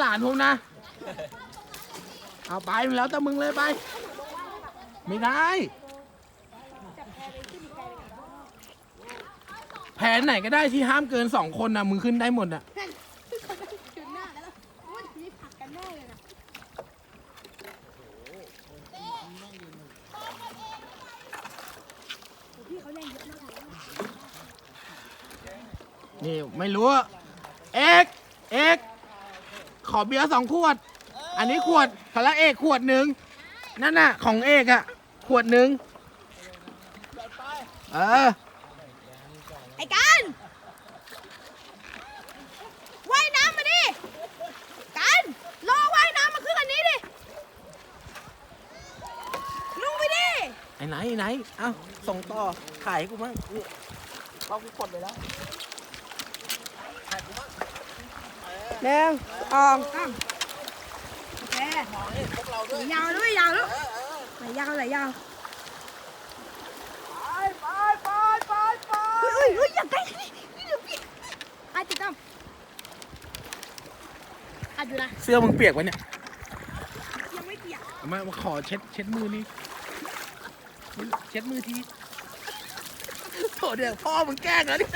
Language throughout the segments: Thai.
หลานผมนะ เอาไปแล้วแต่มึงเลยไป ไม่ได้ แผนไหนก็ได้ที่ห้ามเกินสองคนนะมึงขึ้นได้หมดอะจุดหน้าแล้วว่าทีผักกันแน่เลยนะพี่เขาแรงเยอะมากเลยนี่ไม่รู้อะเอกเอก ขอเบียร์สองขวด อันนี้ขวดพละเอกขวดหนึ่งนั่นน่ะ ของเอกอะขวดหนึ่งเออ ไอ้กันว่ายน้ำมาดิ กันรอว่ายน้ำมาขึ้นอันนี้ดิลงไปดิ ไอ้ไหนไอ้ไหน เอ้า ส่งต่อถ่ายให้กูมั้งนี่เขากูกดไปแล้ว หนึ่ง สองสามโอเคยาวด้วยยาวด้วยไหลยาวไหลยาวไปไปไปไปเฮ้ยเฮ้ยอย่าใกล้นี่เดี๋ยวพี่ไอ้ติดตั้มอัดอยู่นะเสื้อมึงเปียกวะเนี่ยยังไม่เปียกมามาขอเช็ดเช็ดมือนี่เช็ดมือทีโถเดี๋ยวพ่อมึงแกล้งแล้วเนี่ย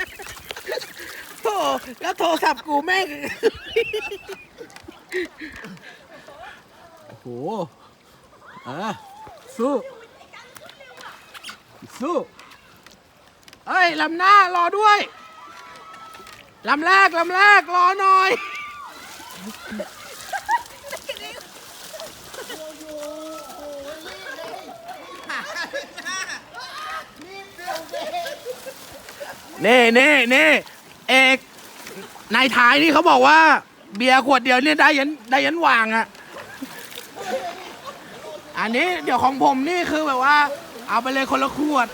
โถแล้วโทรศัพท์กูแม่ง โอ้โหเออสู้ สู้เอ้ยลำหน้ารอด้วยลำแรกลำแรกรอหน่อยเน่เน่เน่เอกนายท้ายนี่เขาบอกว่า เบียร์ขวดเดียวเนี่ยได้ยันได้ยันวางอะ่ะอันนี้เดี๋ยวของผมนี่คือแบบว่า เอาไปเลยคนละขวด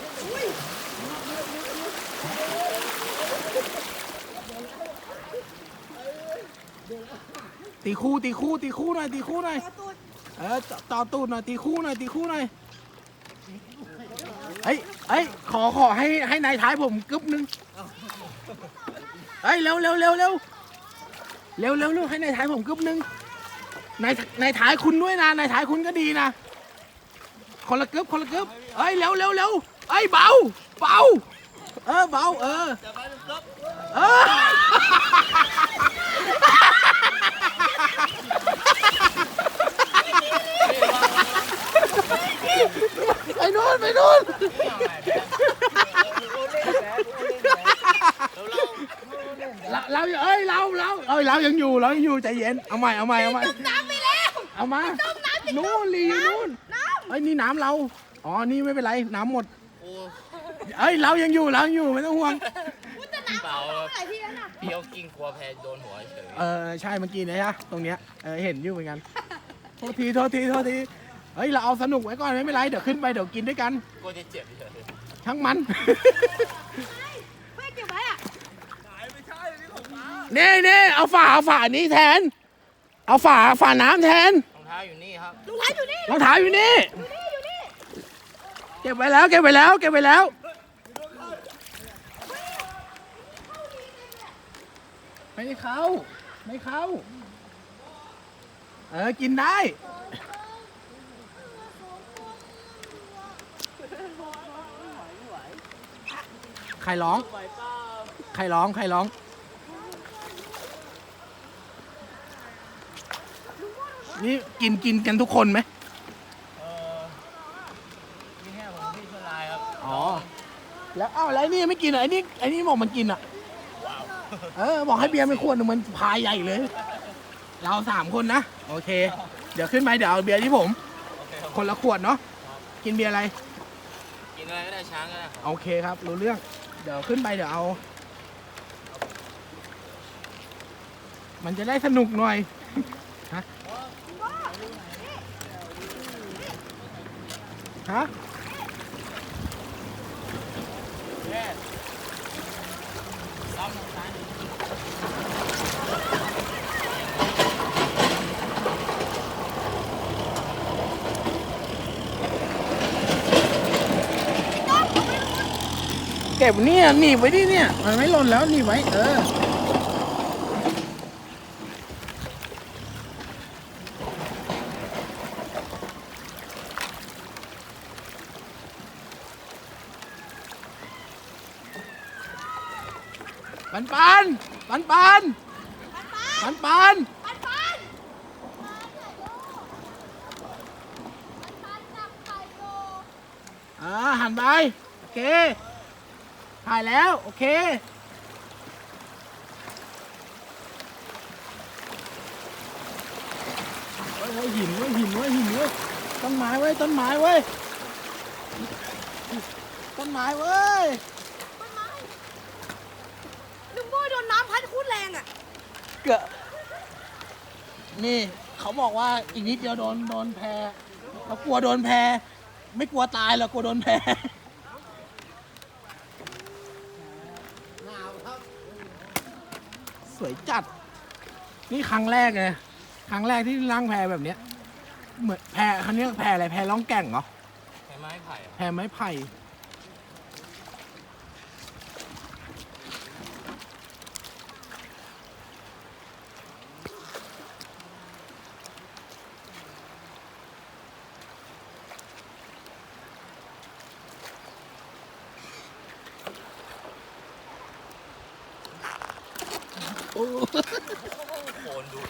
ตีคู่ตีคู่ตีคู่หน่อยตีคู่หน่อยเออต่อตูดหน่อยตีคู่หน่อยตีคู่หน่อยเอ้ยเอ้ยขอขอให้ให้นายท้ายผมกึ๊บนึงเอ้ยเร็วเร็วเร็วเร็ว เร็วเร็วเร็วให้นายท้ายผมกึ๊บนึงนายนายท้ายคุณด้วยนะนายท้ายคุณก็ดีนะคนละกึ๊บคนละกึ๊บเอ้ยเร็วเร็วเร็วเอ้ยเบาเบาเออเบาเออเออไปนู่นไปนู่นเราเราเอ้ เราเราเอ้ยเรายังอยู่เรายังอยู่ใจเย็นเอาใหม่เอาใหม่เอาใหม่น้ำไปแล้วเอามาต้มน้ำสินู่นลีอยู่นู่นน้เอ้ยนี่น้ำเราอ๋อนี่ไม่เป็นไรน้ำหมดเอ้ยเรายังอยู่เรายังอยู่ไม่ต้องห่วงเปล่าำอะไรที่นั่นน่ะเพียวกิ้งกลัวแพ้โดนหัวเฉยเออใช่เมื่อกี้เนี่ยฮะตรงเนี้ยเออเห็นอยู่เหมือนกันโทษทีโทษทีโทษทีเฮ้ยเราเอาสนุกไว้ก่อนไม่เป็นไรเดี๋ยวขึ้นไปเดี๋ยวกินด้วยกันกลัวจะเจ็บเฉยทั้งมัน เพื่อนเก็บไว้อะ เน่เน่เอาฝาเอาฝานี้แทน เอาฝาฝาน้ำแทนรองเท้าอยู่นี่ครับรองเท้าอยู่นี่รองเท้าอยู่นี่อยู่นี่อยู่นี่เก็บไว้แล้วเก็บไว้แล้วเก็บไว้แล้วไม่ได้เข้า ไม่เข้า เออ กินได้ใครร้อง ใครร้อง ใครร้อง นี่กินกินกันทุกคนไหมเออมีแค่ผมพี่ชลายครับอ๋อ แล้วอ้าวแล้วไอ้นี่ไม่กินเหรอไอ้นี่ไอ้นี่บอกมันกินอะเออบอกให้เบียร์ไม่ขวดหนึ่งมันพายใหญ่เลย เราสามคนนะ โอเค เดี๋ยวขึ้นไปเดี๋ยวเอาเบียร์ที่ผม โอเคครับคนละขวดเนาะกินเบียร์อะไร กินอะไรก็ได้ช้างก็ได้โอเคครับ รู้เรื่อง เดี๋ยวขึ้นไปเดี๋ยวเอา มันจะได้สนุกหน่อย ฮะ ฮะเก็บเนี่ยหนีบไว้ดิเนี่ย มันไม่หล่นแล้วหนีบไว้ เออ นปันปันปันปันปันอ่าหันไป โอเค ถ่ายแล้ว โอเคเฮ้ยเฮ้หินเว้หินเว้หินเว้ต้นไม้เว้ต้นไม้เว้ต้นไม้เว้ย ลุงโบ้โดนน้ำพัดโคูดแร งอะเกอะนี่เขาบอกว่าอีกนิดเดียวโดนโดนแพ้เขากลัวโดนแพ้ไม่กลัวตายหรอกกลัวโดนแพ้สวยจัด นี่ครั้งแรกเลยครั้งแรกที่นั่งแพแบบเนี้ย เหมือนแพคันนี้แพอะไรแพร้องแก่งเหรอใช้ไม้ไผ่อะแพไม้ไผ่โอ้ โคนดู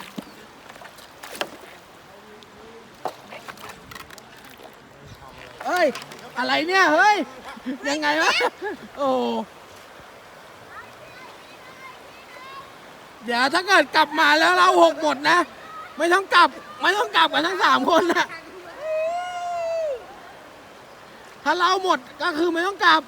เอ้ย อะไรเนี่ยเฮ้ย ยังไงวะ โอ้ เดี๋ยวถ้าเกิดกลับมาแล้วเราหกหมดนะ ไม่ต้องกลับ ไม่ต้องกลับกันทั้งสามคนนะถ้าเราหมดก็คือไม่ต้องกลับ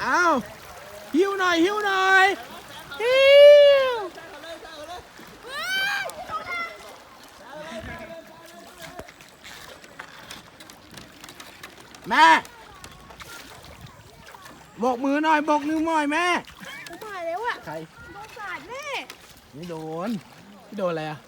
เอาหิ้วหน่อยหิ้วหน่อยหิ้ว แม่โบกมือหน่อยโบกนิ้วหน่อยแม่กูตายแล้วอะใครโดนสาดแน่ไม่โดนพี่โดนอะไรอะ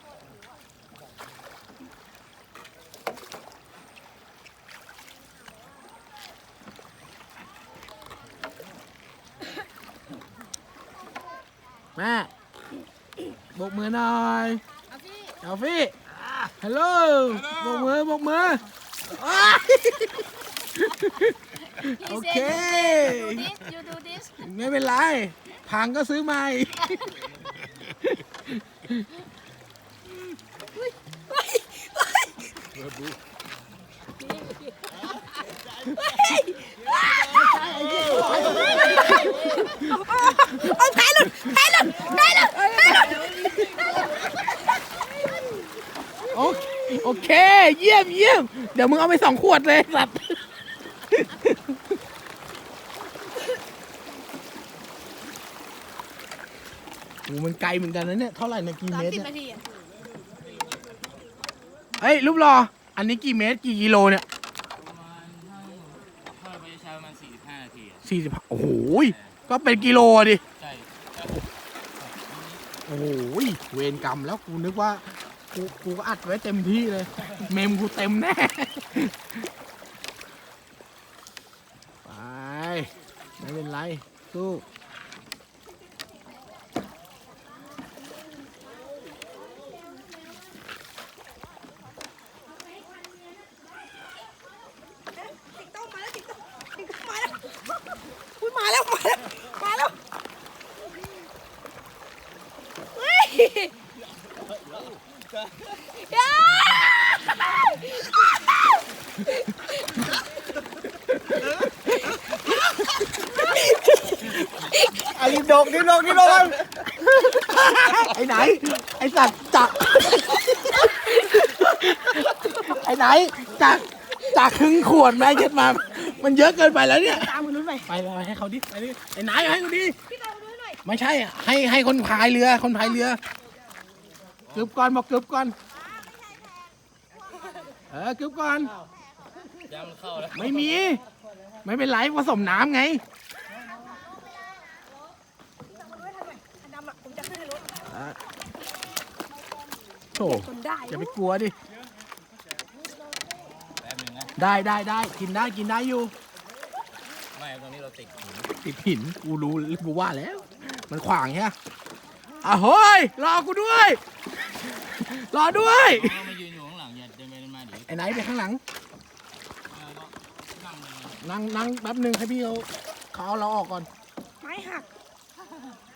แม่โบกมือหน่อยเอาสิเอลฟี่ฮัลโหลโบกมือโบกมืออ้ายโอเค you do this ไม่เป็นไร พังก็ซื้อใหม่ เอาแพ้หลุดแพ้หลุดแพ้หลุดแพ้หลุดโอเคโอเค เยี่ยมเยี่ยม เดี๋ยวมึงเอาไปสองขวดเลยสัตว์ มันไกลเหมือนกันนะเนี่ย เท่าไหร่เนี่ยกี่สามเมตรสิบเนี่ยนาทีอะเฮ้ยรูปรอ อันนี้กี่เมตรกี่กิโลเนี่ยประมาณถ้าถ้าไปใช้ประมาณ45นาทีอะสี่สิบโอ้โหยก็เป็นกิโลอะดิ ใช่โอ้โหยเวรกรรมแล้วกูนึกว่า กูกูก็อัดไว้เต็มที่เลย เมมกูเต็มแน่ ไป ไม่เป็นไรสู้ ติ๊กต้องมาแล้วติ๊กต้องติ๊กต้องมาแล้วอุ้ยมา แล้ว มาแล้ว มาแล้วเฮ้ยไอ้ดกนี่ดกนี่ดกไอ้ไหน ไอ้สัตว์จัก ไอ้ไหนจักจักครึ่งขวดแม่เช็ดมา มันเยอะเกินไปแล้วเนี่ย ไปไปเลยให้เขาดิไปดิไอ้ไหนให้เขาดิพี่ตามมือนู้นหน่อยไม่ใช่อะให้ให้คนพายเรือ คนพายเรือกึบก่อนบอกกึบก่อนเออกึบก่อนยังมันเข้าแล้วไม่มี ไม่เป็นไรผสมน้ำไงตามมือนู้นให้ทันหน่อยอันดำอะผมจะขึ้นในรถโถจนได้อย่าไปกลัวดิแป๊บนึงนะได้ได้ได้กินได้กินได้อยู่ไม่ ตอนนี้เราติดหินติดหินกูรู้กูว่าแล้ว มันขวางใช่ไหมอะเฮ้ยรอกูด้วย รอด้วยเขาก็มายืนอยู่ข้างหลังอย่าเดินไปเดินมาดิไอ้ไหนไปข้างหลังแล้วก็นั่งเลยนั่งนั่งแป๊บหนึ่งให้พี่เขาเขาเอาเราออกก่อนไม้หัก